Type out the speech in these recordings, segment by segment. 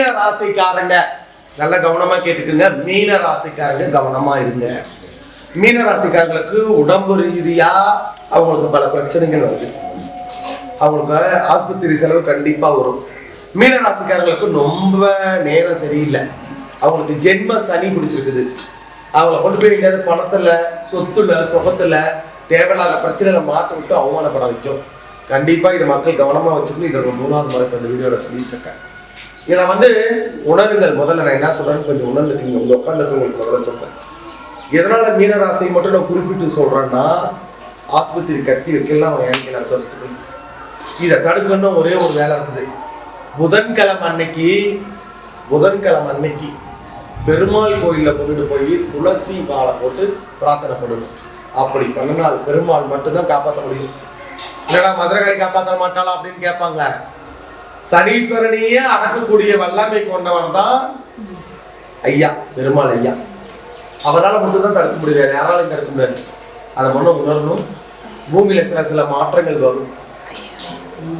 மீன ராசிக்காரங்க. நல்ல கவனமா கேட்டுக்குங்க. மீன ராசிக்காரங்க கவனமா இருங்க. மீன ராசிக்காரங்களுக்கு உடம்பு ரீதியா அவங்களுக்கு பல பிரச்சனைகள் வருது. அவங்களுக்கு ஆஸ்பத்திரி செலவு கண்டிப்பா வரும். மீன ராசிக்காரங்களுக்கு ரொம்ப நேரம் சரியில்லை. அவங்களுக்கு ஜென்ம சனி பிடிச்சிருக்குது. அவங்கள கொண்டு போய் எங்கேயாவது பணத்துல சொத்துல சுகத்துல தேவையில்லாத பிரச்சனையில மாட்ட விட்டு அவமானப்பட வைக்கும். கண்டிப்பா இதை மக்கள் கவனமா வச்சுக்கணும். இதை மூணாவது முறை இந்த வீடியோல சொல்லிட்டு இருக்கேன். இதை வந்து உணருங்கள். முதல்ல நான் என்ன சொல்றேன்னு கொஞ்சம் உணர்ந்துட்டீங்க உங்க உட்காந்துட்டு உங்களுக்கு முதல்ல சொல்றேன். எதனால மீனராசியை மட்டும் நான் குறிப்பிட்டு சொல்றேன்னா ஆஸ்பத்திரி கத்தி வைக்கலாம் அவன் ஏன் அடுத்த வருஷத்துக்கு இதை தடுக்கணும் ஒரே ஒரு வேலை இருக்குது. புதன்கிழமை அன்னைக்கு புதன்கிழமை அன்னைக்கு பெருமாள் கோயிலில் கொண்டுட்டு போய் துளசி மாலை போட்டு பிரார்த்தனை பண்ணணும். அப்படி பண்ணினால் பெருமாள் மட்டும்தான் காப்பாற்ற முடியும். என்னடா மதுரகாரி காப்பாற்ற மாட்டாளா அப்படின்னு கேட்பாங்க. சனீஸ்வரனையே அடக்கக்கூடிய வல்லமை கொண்டவன் தான் ஐயா பெருமாள் ஐயா. அவரால் மட்டும்தான் தடுக்க முடியாது வேற யாராலையும் தடுக்க முடியாது. அதை மட்டும் உணரணும். பூமியில சில சில மாற்றங்கள் வரும்.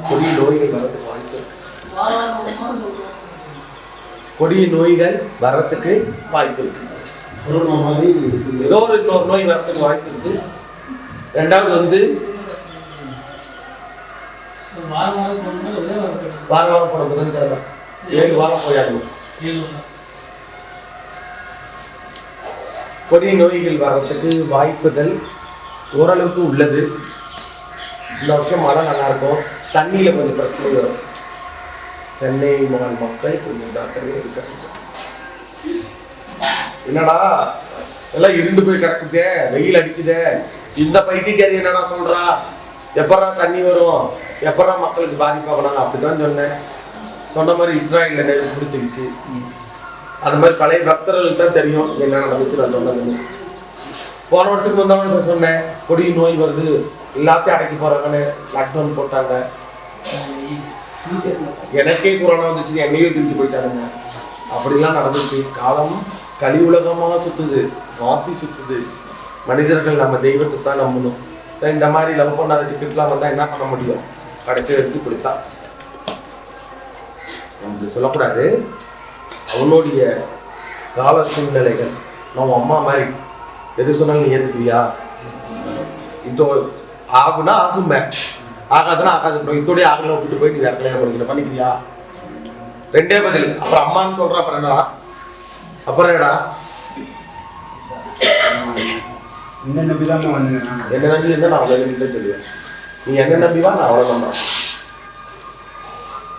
கொடிய நோய்கள் வரதுக்கு வாய்ப்பு. கொடிய நோய்கள் வர்றதுக்கு வாய்ப்பு இருக்கு. ஏதோ ஒரு இன்னொரு நோய் வரதுக்கு வாய்ப்பு இருக்கு. ரெண்டாவது வந்து வார வாரம் போன புதன்கிழமை ஏழு வாரம் போயாகணும் கொடிய நோய்கள் வர்றதுக்கு வாய்ப்புகள் ஓரளவுக்கு உள்ளது. இந்த வருஷம் மழை நல்லா இருக்கும். தண்ணியில கொஞ்சம் பிரச்சனை வரும். சென்னை மாநில மக்கள் கொஞ்சம் ஜாக்கிரதையா இருக்காங்க. என்னடா எல்லாம் இருண்டு போய் கிடக்குதே வெயில் அடிக்குதே. இந்த பைத்தியக்காரி என்னடா சொல்றா? எப்படா தண்ணி வரும்? எப்படா மக்களுக்கு பாதிப்பாகணும் அப்படிதான் சொன்னேன். சொன்ன மாதிரி இஸ்ராயல் என்ன பிடிச்சிருச்சு. அது மாதிரி பழைய பக்தர்களுக்கு தான் தெரியும் என்ன நடந்துச்சு நான் சொன்னது போன வருஷத்துக்கு முந்தான சொன்னேன் கொடி நோய் வருது எல்லாத்தையும் அடக்கி போறாங்கன்னு லாக்டவுன் போட்டாங்க. எனக்கே கொரோனா வந்துச்சு என்னையே திருப்பி போயிட்டாருங்க அப்படிலாம் நடந்துச்சு. காலம் கலி உலகமாக சுத்துது மாத்தி சுத்துது. மனிதர்கள் நம்ம தெய்வத்தை தான் நம்பணும். இந்த மாதிரி லவ் பண்ணாத டிக்கெட்லாம் வந்தால் என்ன பண்ண முடியும்? கடைசி வரைக்கும் இப்படித்தான். அப்படி சொல்லக்கூடாது. அவனுடைய கால சூழ்நிலைகள். நம்ம அம்மா மாதிரி. எது சொன்னாலும் நீ ஏற்றுக்குவியா இதோ ஆகுனா ஆகுமே. ஆகாதுன்னா ஆகாது இதோடய ஆகலை விட்டுட்டு போய் நீ வேற கல்யாணம் பண்ணிக்கிற பண்ணிக்கிறியா? ரெண்டே பதில். அப்புறம் அம்மான்னு சொல்ற அப்புறம் என்னடா? அப்புறம் என்னடா? என்ன வந்தேன் நான். என்ன நம்பி இருந்தா நான் அவ்வளவு நம்பி தான் சொல்லுவேன் நீ என்ன நம்பி வா நான் அவ்வளவு நம்புறேன்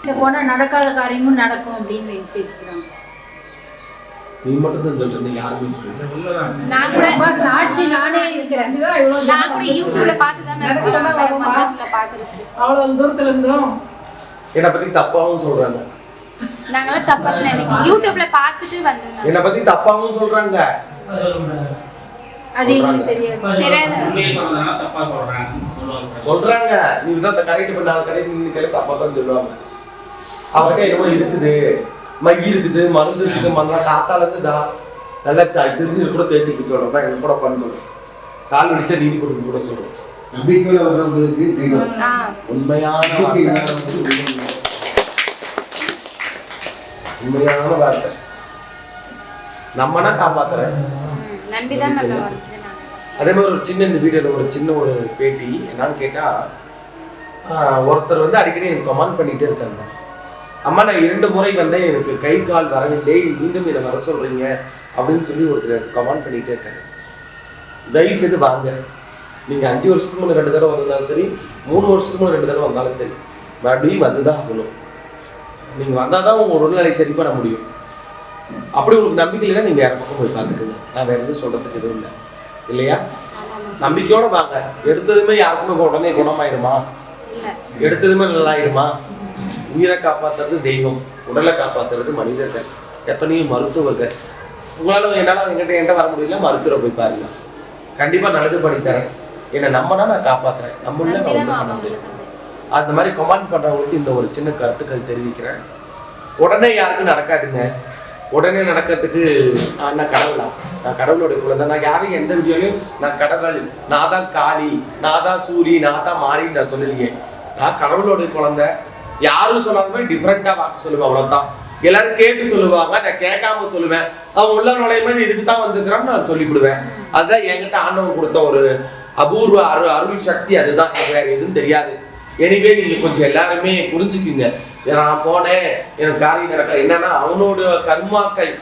இல்ல போனா நடக்காத காரியமும் நடக்கும் அப்படின்னு பேசுறாங்க நீ மட்டும் தான் சொல்ற நீ யாருமே சொல்லுங்க நான் கூட அம்மா, சாட்சி நானே இருக்கிறேன் நான் கூட யூடியூப்ல பார்த்து தான் அவ்வளவு தூரத்துல இருந்தும் என்னை பத்தி தப்பாவும் சொல்றாங்க நாங்கெல்லாம் தப்பா நினைக்கிறோம் யூடியூப்ல பார்த்துட்டு வந்தோம் என்னை பத்தி தப்பாவும் சொல்றாங்க அது சொல்றாங்க. சொல்லுவாங்க சார். சொல்றாங்க. நீ தான் கடைக்கு போய் நாலு கடைக்கு நின்று கேள்வி தப்பா தான் சொல்லுவாங்க. அவர்கிட்ட என்னமோ இருக்குது. மை இருக்குது மருந்து இருக்குது மண்ணெல்லாம் காத்தால இருந்து தா நல்லா த- திருநீர் கூட தேய்ச்சி சொல்றேன். தான் எனக்கு கூட பண்ணுறோம் கால் வெடிச்சா நீதி கொடுக்க கூட சொல்றோம் நம்பிக்கையில வர்றவங்களுக்கு உண்மையான. உண்மையான வார்த்தை. நம்மனா காப்பாத்துறேன். அதே மாதிரி ஒரு சின்ன இந்த வீடியோல ஒரு சின்ன ஒரு பேட்டி. என்னன்னு கேட்டா ஆஹ், ஒருத்தர் வந்து அடிக்கடி எனக்கு கமெண்ட் பண்ணிட்டே இருக்காங்க. அம்மா நான் இரண்டு முறை வந்தேன் எனக்கு கை கால் வரவில்லை மீண்டும் என்னை வர சொல்றீங்க அப்படின்னு சொல்லி ஒருத்தர் எனக்கு கமெண்ட் பண்ணிட்டே இருக்காங்க தயவு செய்து வாங்க. நீங்க அஞ்சு வருஷத்துக்கு முன்ன ரெண்டு தடவை வந்தாலும் சரி மூணு வருஷத்துக்கு முன்ன ரெண்டு தடவை வந்தாலும் சரி மறுபடியும் வந்துதான் ஆகணும். நீங்க வந்தாதான் உங்க உடல்நிலை சரி பண்ண முடியும். அப்படி உங்களுக்கு நம்பிக்கை இல்லைன்னா நீங்க வேற பக்கம் போய் பார்த்துக்குங்க. நான் வேற எதுவும் சொல்றதுக்கு எதுவும் இல்லை. இல்லையா? நம்பிக்கையோட வாங்க. எடுத்ததுமே யாருக்குமே உடனே குணமாயிருமா? எடுத்ததுமே நல்லாயிருமா? உயிரை காப்பாத்துறது தெய்வம். உடலை காப்பாத்துறது மனிதர்கள். எத்தனையோ மருத்துவர்கள். உங்களால என்னால என்கிட்ட என்கிட்ட வர முடியல மருத்துவரை போய் பாருங்க. கண்டிப்பா நல்லது பண்ணித்தரேன் என்னை நம்பினா நான் காப்பாத்துறேன். நம்மள நான் ஒன்றும் பண்ண முடியாது. அந்த மாதிரி கமெண்ட் பண்றவங்களுக்கு இந்த ஒரு சின்ன கருத்துக்கள் தெரிவிக்கிறேன். உடனே யாருக்கும் நடக்காதுங்க. உடனே நடக்கிறதுக்கு நான் கடவுளா? நான் கடவுளுடைய குழந்தை நான் யாரையும் எந்த வீடியோலையும் நான் கடவுள் நான் தான் காளி நான் தான் சூரி நான் தான் மாறின்னு நான் சொல்லலையே. நான் கடவுளுடைய குழந்தை யாரும் சொல்லாத மாதிரி டிஃப்ரெண்டாக வாக்கு சொல்லுவேன் அவ்வளோதான் எல்லாரும் கேட்டு சொல்லுவாங்க நான் கேட்காம சொல்லுவேன். அவன் உள்ள நுழைய மாதிரி இதுக்கு தான் வந்துக்கிறான்னு நான் சொல்லிவிடுவேன். அதுதான் என்கிட்ட ஆண்டவன் கொடுத்த ஒரு அபூர்வ அரு அருள் சக்தி அதுதான். வேற எதுவும் தெரியாது. எனிவே நீங்க கொஞ்சம் எல்லாருமே புரிஞ்சுக்குங்க. நான் போனேன். எனக்கு காரியம் நடக்கல. என்னன்னா அவனோட கர்மாக்கள்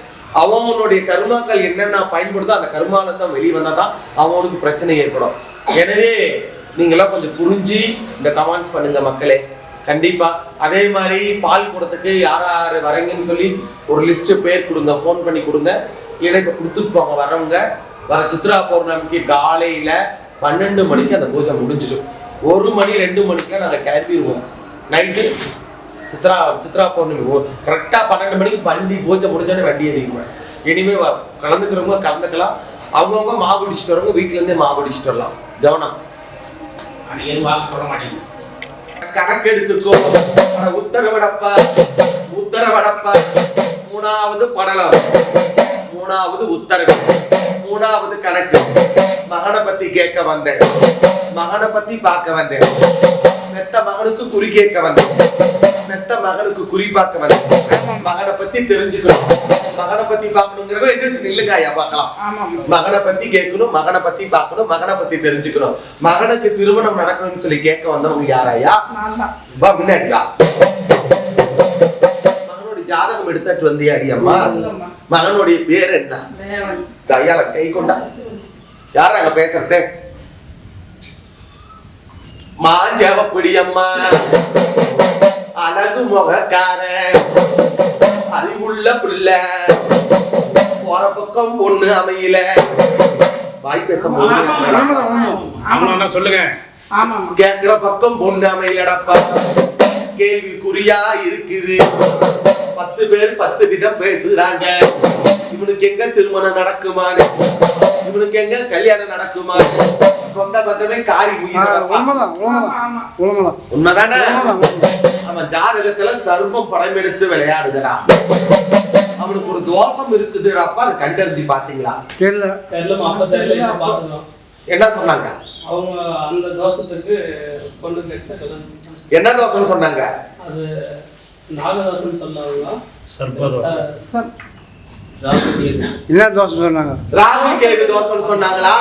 அவனுடைய கர்மாக்கள் என்னென்ன பயன்படுதோ அந்த கர்மால தான் வெளியே வந்தாதான் அவனுக்கு பிரச்சனை ஏற்படும். எனவே நீங்களாம் கொஞ்சம் புரிஞ்சு இந்த கமெண்ட்ஸ் பண்ணுங்க மக்களே. கண்டிப்பா. அதே மாதிரி பால் குடத்துக்கு யார் யார் வரீங்கன்னு சொல்லி ஒரு லிஸ்ட் பேர் கொடுங்க ஃபோன் பண்ணி கொடுங்க. இல்லைன்னா இப்போ கொடுத்துட்டு போங்க வரவங்க வர சித்ரா பௌர்ணமிக்கு காலையில பன்னெண்டு மணிக்கு அந்த பூஜை முடிஞ்சிடும். ஒரு மணி ரெண்டு மணிக்கெல்லாம் நாங்கள் கிளம்பிடுவோம் நைட்டு சித்ரா சித்ரா பௌர்ணமி. கரெக்டாக பன்னெண்டு மணிக்கு வண்டி பூஜை முடிஞ்சோடனே வண்டி ஏறிடுவேன் இனிமே கலந்துக்கிறவங்க கலந்துக்கலாம். அவங்கவுங்க மாவு அடிச்சுட்டு வரவங்க வீட்டுல இருந்தே மாவு அடிச்சுட்டு வரலாம். கவனம். சொல்ல மாட்டேங்குது கணக்கெடுத்துக்கோ. உத்தரவிடப்பா. உத்தரவிடப்பா. மூணாவது படலம். மூணாவது உத்தரவு. மூணாவது கணக்கு. மகனை பத்தி கேட்க வந்தேன். மகனை பத்தி பார்க்க வந்தேன். மெத்த மகனுக்கு குறி கேட்க வந்தேன். மெத்த மகனுக்கு குறி பார்க்க வந்தேன். மகனை பத்தி தெரிஞ்சுக்கணும். மகனை பத்தி பார்க்கணுங்கிறவங்க எந்திரிச்சு நில்லுங்க ஐயா பார்க்கலாம். மகனை பத்தி கேட்கணும் மகனை பத்தி பார்க்கணும் மகனை பத்தி தெரிஞ்சுக்கணும். மகனுக்கு திருமணம் நடக்கணும்னு சொல்லி கேட்க வந்தவங்க யாரையா வா முன்னாடி வா. மகனுடைய ஜாதகம் எடுத்துட்டு வந்தியா அடி அம்மா? மகனுடைய பேர் என்ன? கையால கை கொண்டா. யார் அங்க பேசுறது? மாஞ்சவப்படி அம்மா அழகு முகக்கார அறிவுள்ள பிள்ளை. போற பக்கம் பொண்ணு அமையல. வாய் பேச சொல்லுங்க. கேட்கிற பக்கம் பொண்ணு அமையலடப்பா. கேள்விக்குறியா இருக்குது. பத்து பேர் பத்து விதம் பேசுறாங்க. இவனுக்கு எங்க திருமணம் நடக்குமான்னு. இவனுக்கு எங்க கல்யாணம் நடக்குமான்னு. சொந்த பந்தமே காரி. உண்மைதான் உண்மைதான். உண்மைதான். அவன் ஜாதகத்துல சர்வம் படம் எடுத்து விளையாடுதடா. அவனுக்கு ஒரு தோஷம் இருக்குதுடாப்பா அதை கண்டறிஞ்சு பாத்தீங்களா என்ன சொன்னாங்க? அவங்க அந்த தோஷத்துக்கு பண்ணாங்க. என்ன தோஷம்னு சொன்னாங்க? அது நாகதாசன் சொன்னாங்களா? சர்ப்பதோஷம். என்ன தோசை சொன்னாங்க? ராகு கேது தோஷம்னு சொன்னாங்களா?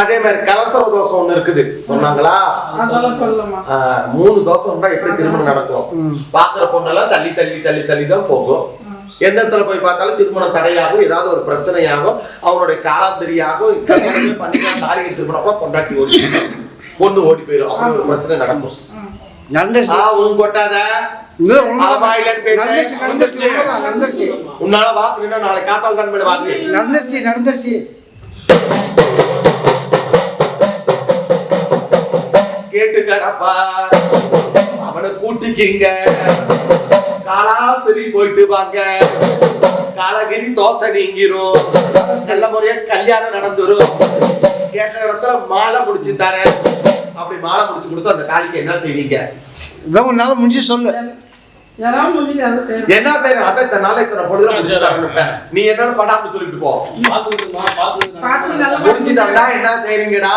அதே மாதிரி கலசர தோஷம் ஒண்ணு இருக்குது. சொன்னாங்களா? மூணு தோஷம் இருந்தா எப்படி திருமணம் நடக்கும். பாக்குற பொண்ணெல்லாம் தள்ளி தள்ளி தள்ளி தள்ளி தான் போகும். எந்த இடத்துல போய் பார்த்தாலும் திருமணம் தடையாகும் ஏதாவது ஒரு பிரச்சனையாகும். அவனுடைய காலாந்தரியாகும். பண்ணிக்கலாம் தாலியை திருமணம் பொண்டாட்டி ஓடி போயிடும். பொண்ணு ஓடி போயிடும். அப்படி ஒரு பிரச்சனை நடக்கும். கொட்டாத. உன்னால வாக்கு நின்னா நாளை காத்தால் தான் மேல வாக்கு. நடந்துருச்சு நடந்துருச்சு. கேட்டுக்கடப்பா. அவனை கூட்டிக்கிங்க. காலாசிரி போயிட்டு வாங்க. காலகிரி தோசை நீங்கிரும். நல்ல முறையா கல்யாணம் நடந்துரும். கேட்ட இடத்துல மாலை முடிச்சு தரேன். அப்படி மாலை முடிச்சு கொடுத்து அந்த காளிக்கு என்ன செய்வீங்க? இதான் உன்னால முடிஞ்சு சொல்லு. என்ன செய்யணும்? அதான் இத்தனை நாள் இத்தனை பொழுதுல முடிச்சு தரணும்ல நீ என்னன்னு படாம சொல்லிட்டு போ. முடிச்சு தந்தா என்ன செய்றீங்கடா?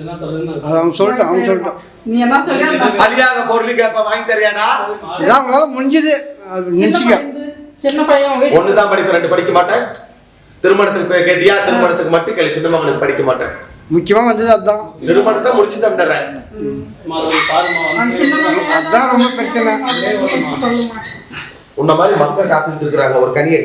என்ன சொல்லுங்க அது அவன் சொல்லிட்டான் அவன் சொல்லிட்டான். நீ என்ன சொல்லி அழியாத பொருள் கேப்ப வாங்கி தரியாடா உங்களால முடிஞ்சது. அது சின்ன பையன் படிப்பேன் ரெண்டு படிக்க மாட்டேன். திருமணத்துக்கு கேட்டியா? திருமணத்துக்கு மட்டும் கேள்வி சின்ன மகனுக்கு படிக்க மாட்டேன். முக்கியமா வந்தது அதுதான் திருமணத்தை முடிச்சு தந்துடுறேன் அதான் ரொம்ப பிரச்சனை. உன்ன மாதிரி மக்கள் காத்துட்டு இருக்கிறாங்க ஒரு கனியை.